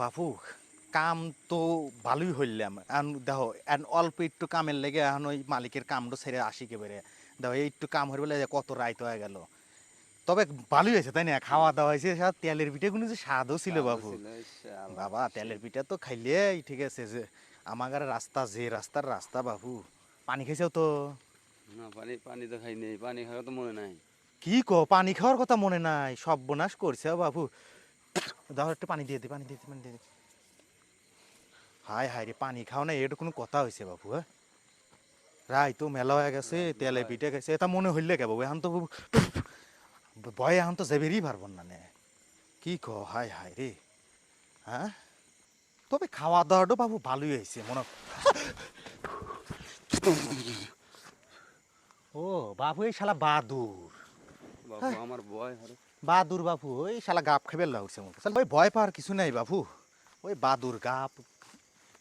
বাপু কাম তো ভালোই হইলাম। এখন দেখো অল্প একটু কামের লেগে এখন ওই মালিকের কামটা ছেড়ে আসি কেবারে দেখো এই একটু কাম হয়ে বলে কত রাইত হয়ে গেল। তবে ভালোই হয়েছে তাই না? খাওয়া দাওয়া হয়েছে সাথে তেলের পিঠে কোনো যে স্বাদও ছিল বাবু বাবা তেলের পিঠা তো খাইলে ঠিক আছে যে আমার রাস্তা যে রাস্তার রাস্তা বাবু পানি খাইছেও তো? না পানি পানি তো খাই নেই পানি খাওয়া তো মনে নাই। কি কো পানি খাওয়ার কথা মনে নাই সব বোনাস করছে বাবু দাও একটু পানি দিয়ে দি পানি দিয়ে দি পানি দিয়ে দি। হায় হায় রে পানি খাও না এটা কোনো কথা হয়েছে বাবু হ্যাঁ রাই তো মেলা হয়ে গেছে তেলে পিঠে গেছে এটা মনে হইলে কে বাবু এখন তো ভয়ে এখন তো যাবেরই পারব না নে কি কো হায় হায় রে হ্যাঁ তবে খাওয়া দাওয়াটা বাবু ভালোই হয়েছে মনে ও বাবু এই শালা বাদুর বাবু আমার ভয় হরে বাদুর বাপু ওই শালা গাপ খাবে লাগছে মতো ওই ভয় পাওয়ার কিছু নাই বাপু। ওই বাদুর গাপ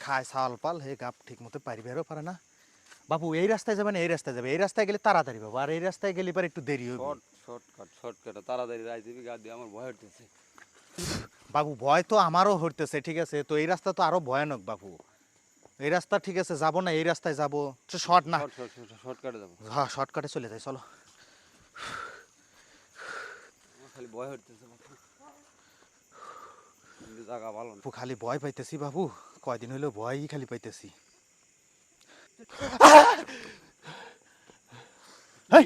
খায় ছাল পাল হে গাপ ঠিক মতো পারিবেরও পারে না। বাপু এই রাস্তায় যাবে না এই রাস্তায় যাবে। এই রাস্তায় গেলে তাড়াতাড়ি বাবু আর এই রাস্তায় গেলে এবার একটু দেরি হবে শর্ট শর্টকাট শর্টকাট তাড়াতাড়ি রাইতে গা দিয়ে আমার ভয় হইতেছে। বাবু ভয় তো আমারও হইতেছে ঠিক আছে? তো এই রাস্তা তো আরও ভয়ানক বাবু এই রাস্তা ঠিক আছে যাব না এই রাস্তায় যাব। শর্ট না। শর্ট শর্ট শর্টকাটে যাব। হ্যাঁ শর্টকাটে চলে যাই চলো। খালি ভয় হইতেছে জায়গা ভালো না খালি ভয় পাইতেছি বাবু কয়দিন হইল ভয়ই খালি পাইতেছি হেই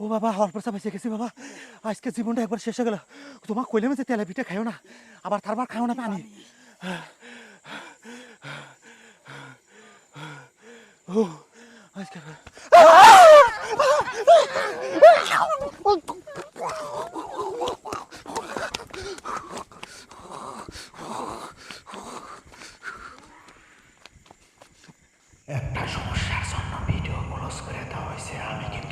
ও বাবা পর চাপাইছে, গেছি বাবা। আজকে জীবনটা একবার শেষ হয়ে গেল। তোমার কইলাম যে তেলে পিঠে খাইও না, আবার তারপর খাও না পানি। ও, আজকে একটা সমস্যার ceramic